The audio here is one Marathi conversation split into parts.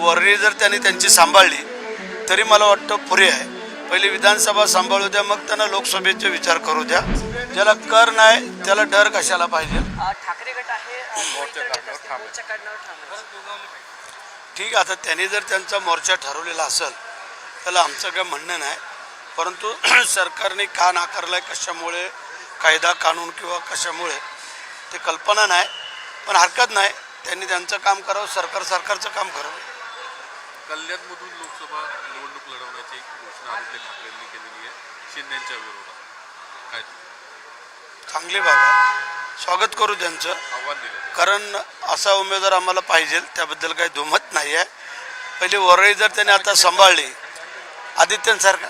वर्णी जर त्यांनी त्यांची सांभाळली तरी मला वाटतं पुरे आहे. पहिली विधानसभा सांभाळू द्या मग त्यांना लोकसभेचे विचार करू द्या. ज्याला कर नाही त्याला डर कशाला पाहिजे? आहे आहे. ठीक आहे आता त्यांनी जर त्यांचा मोर्चा ठरवलेला असेल त्याला आमचं काय म्हणणं नाही. परंतु सरकारने का नाकारलाय कशामुळे कायदा कानून किंवा कशामुळे ते कल्पना नाही. पण हरकत नाही. त्यांनी त्यांचं काम करावं सरकार सरकारचं काम करावं. कल्याणमधून लोकसभा निवडणूक लढवण्याची घोषणा आदित्य ठाकरेंनी केलेली आहे शिंदेच्या विरोधात. काय? चांगली बाबा स्वागत करू त्यांचं. आव्हान दिलं. कारण असा उमेदवार आम्हाला पाहिजे त्याबद्दल काही दुमत नाही आहे. पहिली वरळी जर त्याने आता सांभाळली आदित्यनसारखा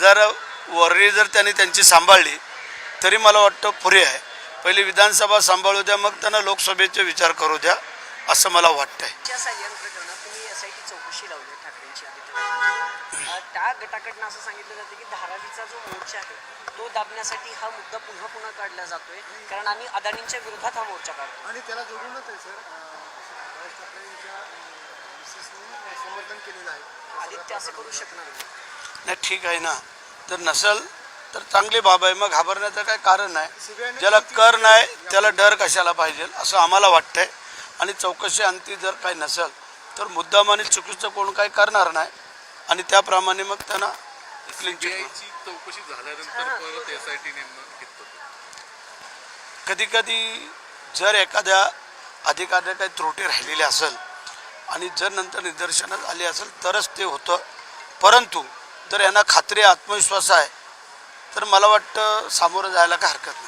जर वरळी जर त्यांनी त्यांची सांभाळली तरी मला वाटतं पुरे आहे. पहिली विधानसभा सांभाळू द्या मग त्यांना लोकसभेचे विचार करू द्या. असं मला वाटतंय. त्या सायन प्रकरणात तुम्ही एस आय टी चौकशी लावली आहे ठाकरेंची आदित्य ठाकरे. अ, त्या गटाकडनं असं सांगितलं जातं की धारावीचा जो मोर्चा आहे तो दाबण्यासाठी हा मुद्दा पुन्हा पुन्हा काढला जातोय. कारण आम्ही अदानींच्या विरोधात हा मोर्चा काढतो आणि त्याला जोडूनच आहे सर. राज मिसेसनी समर्थन केलेलं आहे. आदित्य असं करू शकणार नाही. नाही ठीक आहे ना. तर नसेल तर चांगली बाब आहे. मग घाबरण्याचं काय कारण नाही. ज्याला कर नाही त्याला डर कशाला पाहिजे असं आम्हाला वाटतंय. आणि चौकशी अंती जर काही नसेल तर मुद्दाम आणि चुकीचं कोण काही करणार नाही. आणि त्याप्रमाणे मग त्यांना क्लीन चौकशी झाल्यानंतर परत एस आय टी नेमणं कितपत कधी कधी जर एखाद्या अधिकाऱ्या काही त्रुटी राहिलेली असेल आणि जर नंतर निदर्शनात आली असेल तरच ते होतं. परंतु जर यांना खात्री आत्मविश्वास आहे तर मला वाटतं सामोरं जायला काय हरकत नाही.